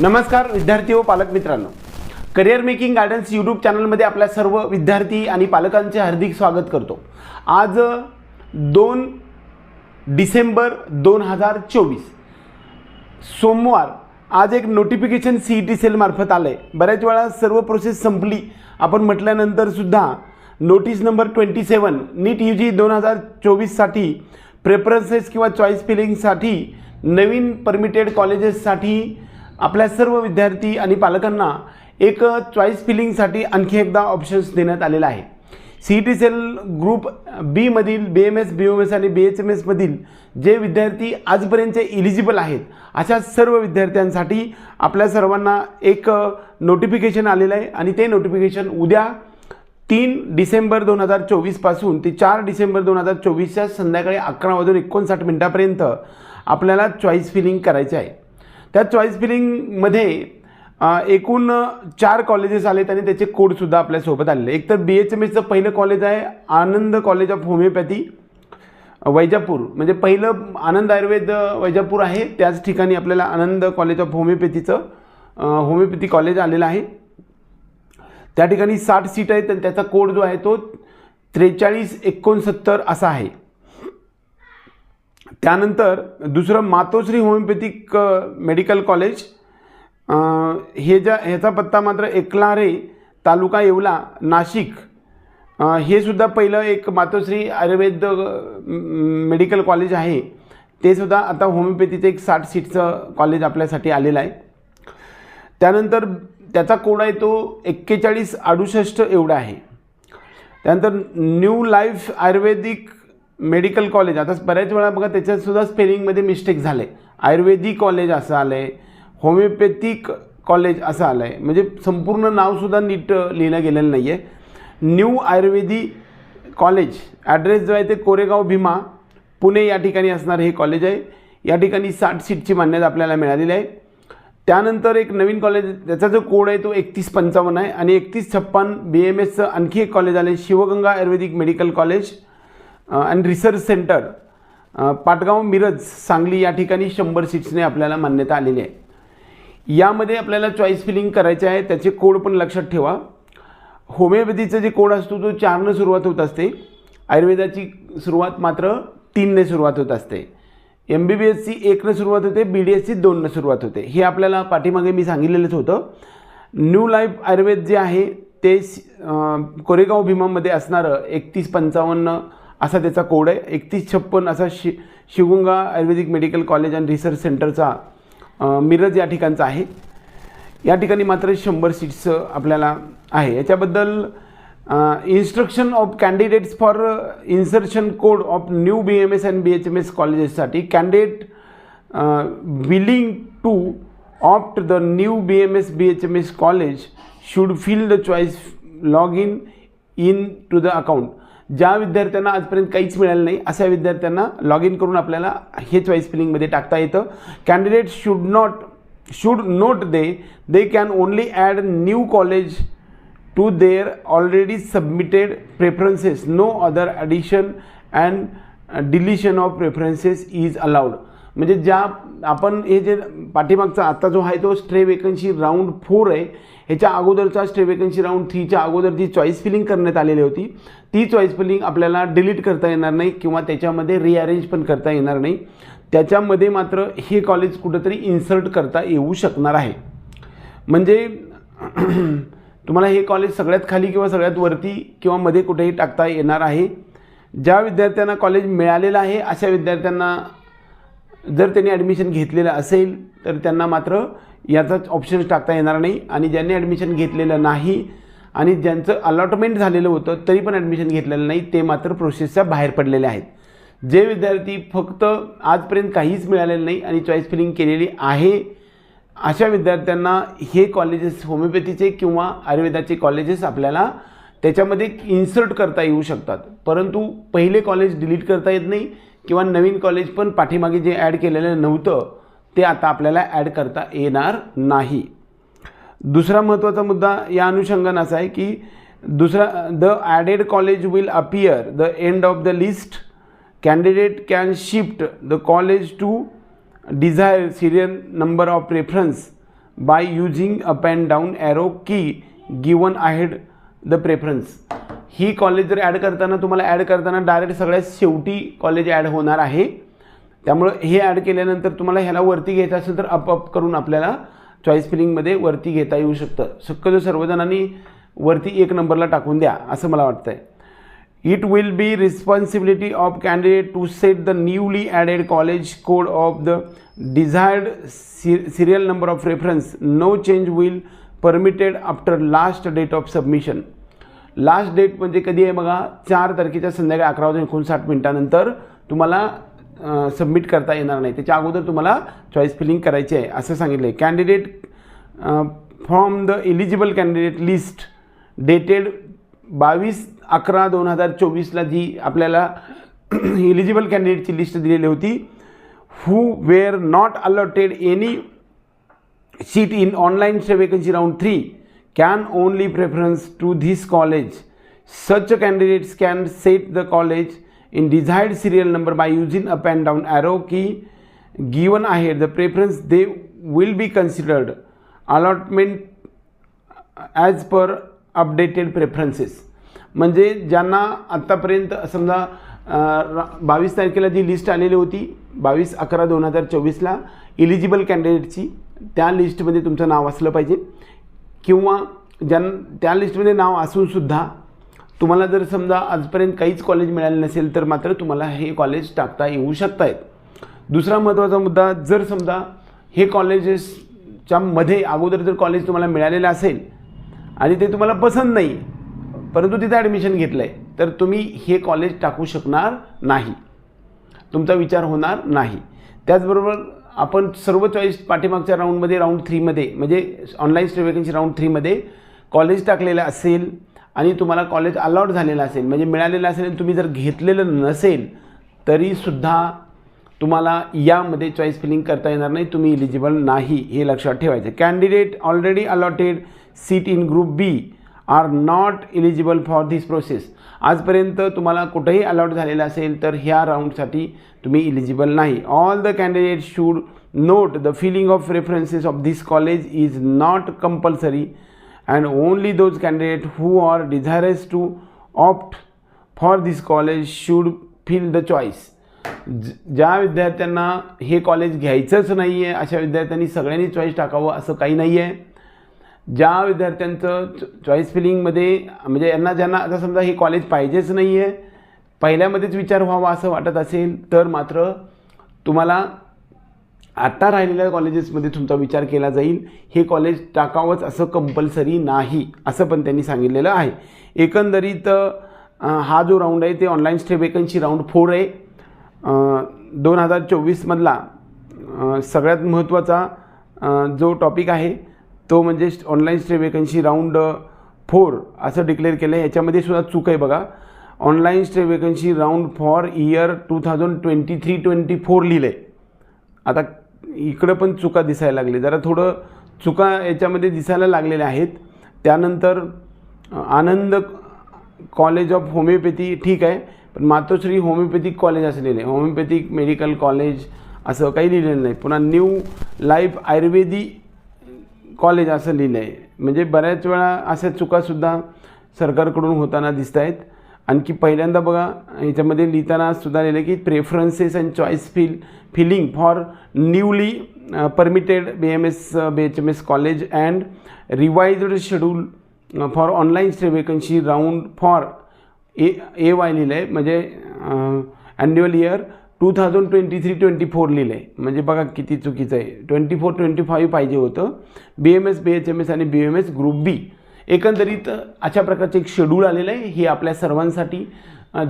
नमस्कार विद्यार्थी व पालक मित्रांनो. करिअर मेकिंग गायडन्स यूट्यूब चॅनलमध्ये आपल्या सर्व विद्यार्थी आणि पालकांचे हार्दिक स्वागत करतो. आज दोन डिसेंबर दोन हजार चोवीस सोमवार आज एक नोटिफिकेशन सी ई टी सेलमार्फत आलं आहे बऱ्याच वेळा सर्व प्रोसेस संपली. आपण म्हटल्यानंतरसुद्धा notice number twenty seven NEET U G दोन हजार चोवीससाठी प्रेफरन्सेस किंवा चॉईस फिलिंगसाठी नवीन परमिटेड कॉलेजेससाठी आपल्या सर्व विद्यार्थी आणि पालकांना एक चॉईस फिलिंगसाठी आणखी एकदा ऑप्शन्स देण्यात आलेला आहे C E T cell group बीमधील B M S B M S आणि बी एच एम एसमधील जे विद्यार्थी आजपर्यंतचे इलिजिबल आहेत अशा सर्व विद्यार्थ्यांसाठी आपल्या सर्वांना एक नोटिफिकेशन आलेलं आहे आणि ते नोटिफिकेशन उद्या तीन डिसेंबर दोन हजार चोवीसपासून ते चार डिसेंबर दोन हजार चोवीसच्या संध्याकाळी अकरा वाजून एकोणसाठ मिनटापर्यंत आपल्याला चॉईस फिलिंग करायचे आहे. त्या चॉईस फिलिंगमध्ये एकूण चार कॉलेजेस आलेत आणि त्याचे कोडसुद्धा आपल्यासोबत आलेले एक तर बी एच एम एसचं पहिलं कॉलेज आहे Anand college of homeopathy Vaijapur. म्हणजे पहिलं आनंद आयुर्वेद वैजापूर आहे. त्याच ठिकाणी आपल्याला आनंद कॉलेज ऑफ होमिओपॅथीचं होमिओपॅथी कॉलेज आलेलं आहे. त्या ठिकाणी साठ सीट आहेत आणि त्याचा कोड जो आहे तो त्रेचाळीस एकोणसत्तर असा आहे. त्यानंतर दुसरं मातोश्री होमिओपॅथिक मेडिकल कॉलेज हे ज्या ह्याचा पत्ता मात्र एकलारे तालुका येवला नाशिक. हे सुद्धा पहिलं एक मातोश्री आयुर्वेद मेडिकल कॉलेज आहे. ते सुद्धा आता होमिओपॅथीचं एक साठ सीटचं कॉलेज आपल्यासाठी आलेलं आहे. त्यानंतर त्याचा कोड आहे तो एक्केचाळीस अडुसष्ट एवढा आहे. त्यानंतर new life ayurvedic medical college. आता बऱ्याच वेळा बघा त्याच्यातसुद्धा स्पेलिंगमध्ये मिस्टेक झाले. आयुर्वेदिक कॉलेज असं आलं आहे होमिओपॅथिक कॉलेज असं आलं आहे म्हणजे संपूर्ण नावसुद्धा नीट लिहिलं गेलेलं नाही आहे न्यू आयुर्वेदी कॉलेज ॲड्रेस जो आहे ते कोरेगाव भीमा पुणे या ठिकाणी असणारं हे कॉलेज आहे. या ठिकाणी साठ सीटची मान्यता आपल्याला मिळालेली आहे. त्यानंतर एक नवीन कॉलेज त्याचा जो कोड आहे तो एकतीस पंचावन्न आहे. आणि एकतीस छप्पन बी एम एसचं आणखी एक कॉलेज आलं आहे Shivganga ayurvedic medical college. And research centre Patgaon Miraj Sangli या ठिकाणी शंभर सीट्सने आपल्याला मान्यता आलेली आहे. यामध्ये आपल्याला चॉईस फिलिंग करायचे आहे त्याचे कोड पण लक्षात ठेवा. होमिओपॅथीचा जे कोड असतो तो चारनं सुरुवात होत असते. आयुर्वेदाची सुरुवात मात्र तीनने सुरुवात होत असते. एम बी बी एसची एकनं सुरुवात होते बी डी एसची दोननं सुरुवात होते. हे आपल्याला पाठीमागे मी सांगितलेलंच होतं. न्यू लाईफ आयुर्वेद जे आहे ते कोरेगाव भीमामध्ये असणारं एकतीस पंचावन्न असा त्याचा कोड आहे. एकतीस छप्पन असा शि Shivganga ayurvedic medical college and research सेंटरचा मिरज या ठिकाणचा आहे. या ठिकाणी मात्र शंभर सीट्स आपल्याला आहे. याच्याबद्दल instruction of candidates for insertion code of new B M S and B H M S कॉलेजेससाठी candidate willing to opt the new B M S B H M S college should fill the choice log in in to the account ज्या विद्यार्थ्यांना आजपर्यंत काहीच मिळालं नाही अशा विद्यार्थ्यांना log in करून आपल्याला हेच वाईस फिलिंगमध्ये टाकता येतं. Candidate should not should note they they can only add new college to their already submitted preferences no other addition and deletion of preferences is allowed म्हणजे ज्या आपण हे जे पाठीमागचा आत्ता जो आहे तो स्ट्रे वेकन्सी राऊंड फोर आहे ह्याच्या अगोदरचा स्टेवेकन्सी राऊंड थ्रीच्या अगोदर जी चॉईस फिलिंग करण्यात आलेली होती ती चॉईस फिलिंग आपल्याला डिलीट करता येणार नाही किंवा त्याच्यामध्ये रिअरेंज पण करता येणार नाही. त्याच्यामध्ये मात्र हे कॉलेज कुठंतरी इन्सर्ट करता येऊ शकणार आहे. म्हणजे तुम्हाला हे कॉलेज सगळ्यात खाली किंवा सगळ्यात वरती किंवा मध्ये कुठेही टाकता येणार आहे. ज्या विद्यार्थ्यांना कॉलेज मिळालेलं आहे अशा विद्यार्थ्यांना जर त्यांनी ॲडमिशन घेतलेलं असेल तर त्यांना मात्र याचाच ऑप्शन टाकता येणार नाही आणि ज्यांनी ॲडमिशन घेतलेलं नाही आणि ज्यांचं अलॉटमेंट झालेलं होतं तरी पण ॲडमिशन घेतलेलं नाही ते मात्र प्रोसेसच्या बाहेर पडलेले आहेत. जे विद्यार्थी फक्त आजपर्यंत काहीच मिळालेलं नाही आणि चॉईस फिलिंग केलेली आहे अशा विद्यार्थ्यांना हे कॉलेजेस होमिओपॅथीचे किंवा आयुर्वेदाचे कॉलेजेस आपल्याला त्याच्यामध्ये इन्सर्ट करता येऊ शकतात. परंतु पहिले कॉलेज डिलीट करता येत नाही किंवा नवीन कॉलेज पण पाठीमागे जे ॲड केलेलं नव्हतं ते आता आपल्याला ॲड करता येणार नाही. दुसरा महत्त्वाचा मुद्दा या अनुषंगानं असा आहे की दुसरा the added college will appear the end of the list candidate can shift the college to desire serial number of preference by using up and down arrow key given ahead the preference he college जर add करताना तुम्हाला add करताना direct सगळ्यात शेवटी college add होणार आहे. त्यामुळं हे ॲड केल्यानंतर तुम्हाला ह्याला वरती घ्यायचं असेल तर अपअप करून आपल्याला चॉईस फिलिंगमध्ये वरती घेता येऊ शकतं. शक्यतो सर्वजणांनी वरती एक नंबरला टाकून द्या असं मला वाटतं आहे it will be responsibility of candidate to set the newly added college code of the desired C serial number of reference no change will permitted after last date of submission last date म्हणजे कधी आहे बघा? चार तारखेच्या संध्याकाळी अकरा वाजून एकोणसाठ मिनटानंतर तुम्हाला सबमिट करता येणार नाही. त्याच्या अगोदर तुम्हाला चॉईस फिलिंग करायची आहे असं सांगितलं आहे candidate from the eligible candidate list dated बावीस अकरा दोन हजार चोवीसला जी आपल्याला इलिजिबल कॅन्डिडेटची लिस्ट दिलेली होती who were not allotted any seat in online vacancy round three can only preference to this college such candidates can set the college in desired serial number by using up and down arrow key given ahead the preference they will be considered. Allotment as per updated preferences म्हणजे ज्यांना आत्तापर्यंत समजा बावीस तारखेला जी list आलेली होती बावीस अकरा दोन हजार चोवीसला इलिजिबल कॅन्डिडेटची त्या लिस्टमध्ये तुमचं नाव असलं पाहिजे. किंवा ज्यां त्या लिस्टमध्ये नाव असूनसुद्धा तुम्हाला जर समजा आजपर्यंत काहीच कॉलेज मिळालं नसेल तर मात्र तुम्हाला हे कॉलेज टाकता येऊ शकत आहेत दुसरा महत्त्वाचा मुद्दा जर समजा हे कॉलेजेसच्या मध्ये अगोदर जर कॉलेज तुम्हाला मिळालेलं असेल आणि ते तुम्हाला पसंत नाही परंतु तिथे ॲडमिशन घेतलं आहे तर तुम्ही हे कॉलेज टाकू शकणार नाही. तुमचा विचार होणार नाही. त्याचबरोबर आपण सर्व चॉईस पाठीमागच्या राऊंडमध्ये राऊंड थ्रीमध्ये म्हणजे ऑनलाईन स्टे वेकन्सी राऊंड थ्रीमध्ये कॉलेज टाकलेलं असेल आणि तुम्हाला कॉलेज अलॉट झालेलं असेल म्हणजे मिळालेलं असेल आणि तुम्ही जर घेतलेलं नसेल तरीसुद्धा तुम्हाला यामध्ये चॉईस फिलिंग करता येणार नाही तुम्ही इलिजिबल नाही हे लक्षात ठेवायचं. Candidate already allotted seat in group B are not eligible for this process आजपर्यंत तुम्हाला कुठंही अलॉट झालेलं असेल तर ह्या राऊंडसाठी तुम्ही इलिजिबल नाही. All the candidate should note the filling of references of this college is not compulsory and only those candidates who are desirous to opt for this college should fill the choice ज्या विद्यार्थ्यांना हे college घ्यायचंच नाही आहे अशा विद्यार्थ्यांनी सगळ्यांनी choice टाकावं असं काही नाही आहे ज्या विद्यार्थ्यांचं चॉईस फिलिंगमध्ये म्हणजे यांना ज्यांना आता समजा हे कॉलेज पाहिजेच नाही आहे पहिल्यामध्येच विचार व्हावा असं वाटत असेल तर मात्र तुम्हाला आत्ता राहिलेल्या कॉलेजेसमध्ये तुमचा विचार केला जाईल हे कॉलेज टाकावंच असं कंपल्सरी नाही असं पण त्यांनी सांगितलेलं आहे. एकंदरीत हा जो राऊंड आहे ते online stay vacancy round four आहे. दोन हजार चोवीसमधला सगळ्यात महत्त्वाचा जो टॉपिक आहे तो म्हणजे online stay vacancy round four असं डिक्लेअर केलं आहे याच्यामध्ये सुद्धा चूक आहे बघा. Online stay vacancy round for year two thousand twenty three twenty four लिहिलं आहे आता इकडं पण चुका दिसायला लागले. जरा थोडं चुका याच्यामध्ये दिसायला लागलेल्या आहेत. त्यानंतर आनंद कॉलेज ऑफ होमिओपॅथी ठीक आहे पण मातोश्री होमिओपॅथिक कॉलेज असलेले होमिओपॅथिक मेडिकल कॉलेज असं काही लिहिलेलं नाही. पुन्हा न्यू लाईफ आयुर्वेदी कॉलेज असं लिहिलं आहे म्हणजे बऱ्याच वेळा अशा चुकासुद्धा सरकारकडून होताना दिसत आहेत आणखी पहिल्यांदा बघा याच्यामध्ये लिहिताना सुद्धा लिहिलं की preferences and choice fill filling for newly permitted B M S B H M S college and revised schedule for online stay vacancy round for A A Y लिहिलं आहे म्हणजे annual year two thousand twenty three twenty four लिहिलं आहे म्हणजे बघा किती चुकीचं आहे. ट्वेंटी फोर ट्वेंटी फाईव्ह पाहिजे होतं. B M S B H M S आणि B M S group B एकंदरीत अशा प्रकारचे एक शेड्यूल आलेलं आहे. हे आपल्या सर्वांसाठी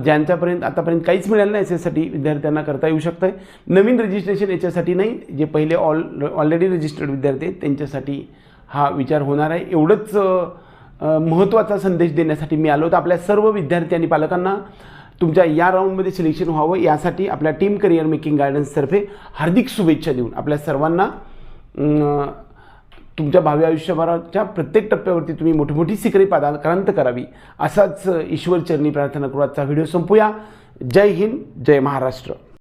ज्यांच्यापर्यंत आतापर्यंत काहीच मिळालं नाही याच्यासाठी विद्यार्थ्यांना करता येऊ शकतं आहे नवीन रजिस्ट्रेशन याच्यासाठी नाही जे पहिले ऑल ऑलरेडी रजिस्टर्ड विद्यार्थी आहेत त्यांच्यासाठी हा विचार होणार आहे. एवढंच महत्त्वाचा संदेश देण्यासाठी मी आलो तर आपल्या सर्व विद्यार्थी आणि पालकांना तुमच्या या राऊंडमध्ये सिलेक्शन व्हावं यासाठी आपल्या टीम करिअर मेकिंग गायडन्सतर्फे हार्दिक शुभेच्छा देऊन आपल्या सर्वांना तुमच्या भावी आयुष्यभराच्या प्रत्येक टप्प्यावरती तुम्ही मोठी मोठी शिखरे पादाक्रांत करावी. असाच ईश्वरचरणी प्रार्थना करू आजचा व्हिडिओ संपूया. जय हिंद जय महाराष्ट्र.